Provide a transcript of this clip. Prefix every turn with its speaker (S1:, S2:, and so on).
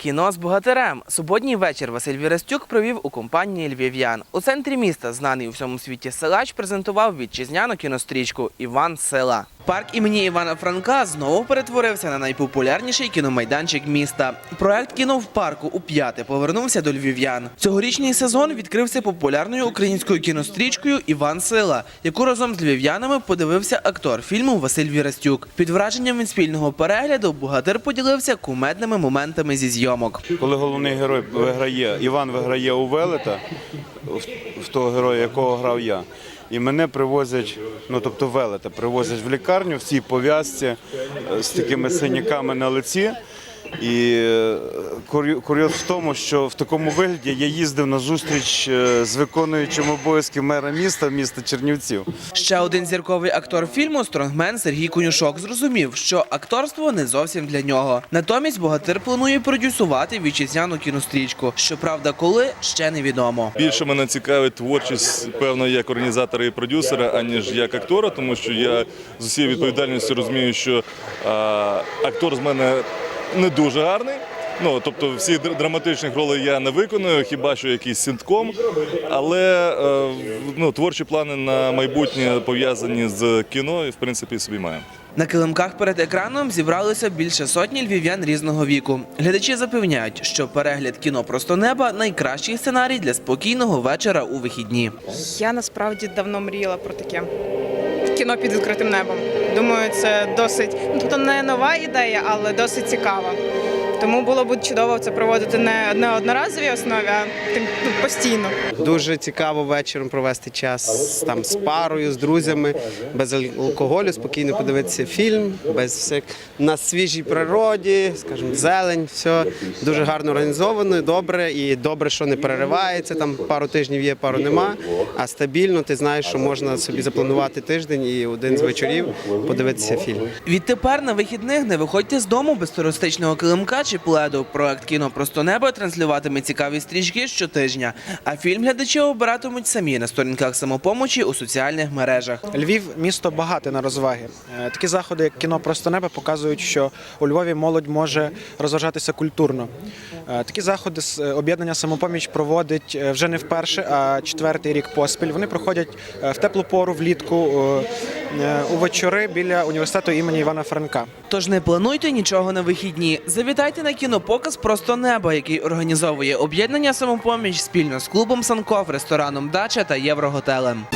S1: Кіно з богатирем. Суботній вечір Василь Вірастюк провів у компанії львів'ян. У центрі міста знаний у всьому світі силач презентував вітчизняну кінострічку Іван Села. Парк імені Івана Франка знову перетворився на найпопулярніший кіномайданчик міста. Проект кіно в парку у п'яте повернувся до львів'ян. Цьогорічний сезон відкрився популярною українською кінострічкою Іван Сила, яку разом з львів'янами подивився актор фільму Василь Вірастюк. Під враженням від спільного перегляду богатир поділився кумедними моментами зі зйомок.
S2: Коли головний герой виграє, Іван виграє у Велета, в, того героя, якого грав я. І мене привозять, ну тобто Велета, привозять в лікарню в цій пов'язці е, з такими синяками на лиці. І е, курйоз в тому, що в такому вигляді я їздив на зустріч е, з виконуючим обов'язки мера міста, міста Чернівців.
S1: Ще один зірковий актор фільму Стронгмен Сергій Конюшок зрозумів, що акторство не зовсім для нього. Натомість богатир планує продюсувати вітчизняну кінострічку. Щоправда, коли ще невідомо.
S3: Більше мене цікавить творчість, певно, як організатора і продюсера, аніж як актора, тому що я з усією відповідальністю розумію, що а, актор з мене не дуже гарний. Ну, тобто всіх др- драматичних ролей я не виконую, хіба що якийсь синтком. Але е, ну, творчі плани на майбутнє пов'язані з кіно, і в принципі собі маємо.
S1: На килимках перед екраном зібралося більше сотні львів'ян різного віку. Глядачі запевняють, що перегляд кіно просто неба найкращий сценарій для спокійного вечора у вихідні.
S4: Я насправді давно мріяла про таке кіно під відкритим небом. Думаю, це досить, ну тобто не нова ідея, але досить цікава. Тому було б чудово це проводити не на одноразовій основі, а тим- ну, постійно.
S5: Дуже цікаво вечором провести час там з парою, з друзями, без алкоголю, спокійно подивитися фільм, без всяк на свіжій природі, скажімо, зелень, все дуже гарно організовано, добре і добре, що не переривається. Там пару тижнів є, пару нема. А стабільно ти знаєш, що можна собі запланувати тиждень і один з вечорів подивитися фільм.
S1: Відтепер на вихідних не виходьте з дому без туристичного килимка пледу. Проект кіно просто небо транслюватиме цікаві стрічки щотижня. А фільм глядачі обиратимуть самі на сторінках самопомочі у соціальних мережах.
S6: Львів місто багате на розваги. Е, Такі заходи, як кіно просто небо, показують, що у Львові молодь може розважатися культурно. Е, Такі заходи з е, об'єднання самопоміч проводить е, вже не вперше, а четвертий рік поспіль. Вони проходять в теплу пору влітку у вечори біля університету імені Івана Франка.
S1: Тож не плануйте нічого на вихідні. Завітайте на кінопоказ Просто небо, який організовує об'єднання самопоміч спільно з клубом Санков, рестораном Дача та Євроготелем.